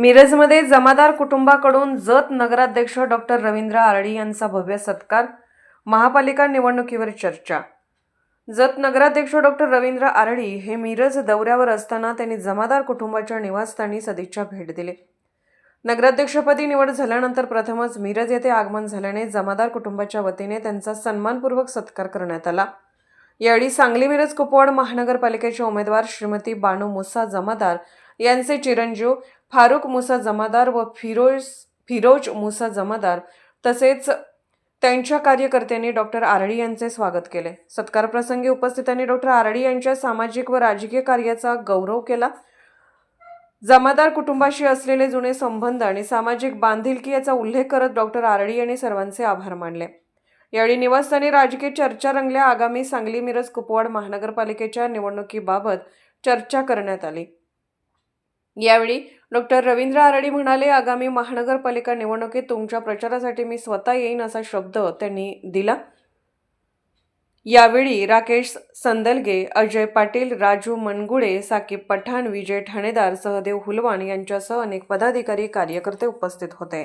मिरजमध्ये जमादार कुटुंबाकडून जत नगराध्यक्ष doctor Ravindra RD यांचा भव्य सत्कार महापालिका निवडणुकीवर चर्चा. जत नगराध्यक्ष डॉक्टर रवींद्र आरडी हे मिरज दौऱ्यावर असताना त्यांनी जमादार कुटुंबाच्या निवासस्थानी सदिच्छा भेट दिली. नगराध्यक्षपदी निवड झाल्यानंतर प्रथमच मिरज येथे आगमन झाल्याने जमादार कुटुंबाच्या वतीने त्यांचा सन्मानपूर्वक सत्कार करण्यात आला. यावेळी सांगली मिरज कुपवाड महानगरपालिकेचे उमेदवार श्रीमती बानू मुसा जमादार यांचे चिरंजीव फारुख मुसा जमादार व फिरोज फिरोज मुसा जमादार तसेच त्यांच्या कार्यकर्त्यांनी डॉक्टर आरडी यांचे स्वागत केले. सत्कार प्रसंगी उपस्थितांनी डॉक्टर आरडी यांच्या सामाजिक व राजकीय कार्याचा गौरव केला. जमादार कुटुंबाशी असलेले जुने संबंध आणि सामाजिक बांधिलकी याचा उल्लेख करत डॉक्टर आरडी यांनी सर्वांचे आभार मानले. यावेळी निवासस्थानी राजकीय चर्चा रंगल्या आगामी सांगली मिरज कुपवाड महानगरपालिकेच्या निवडणुकीबाबत चर्चा करण्यात आली. यावेळी डॉक्टर रवींद्र आरडी म्हणाले आगामी महानगरपालिका निवडणुकीत तुमच्या प्रचारासाठी मी स्वतः येईन असा शब्द त्यांनी दिला. यावेळी राकेश संदलगे अजय पाटील राजू मनगुळे साकीब पठाण विजय ठाणेदार सहदेव हुलवाण यांच्यासह अनेक पदाधिकारी कार्यकर्ते उपस्थित होते.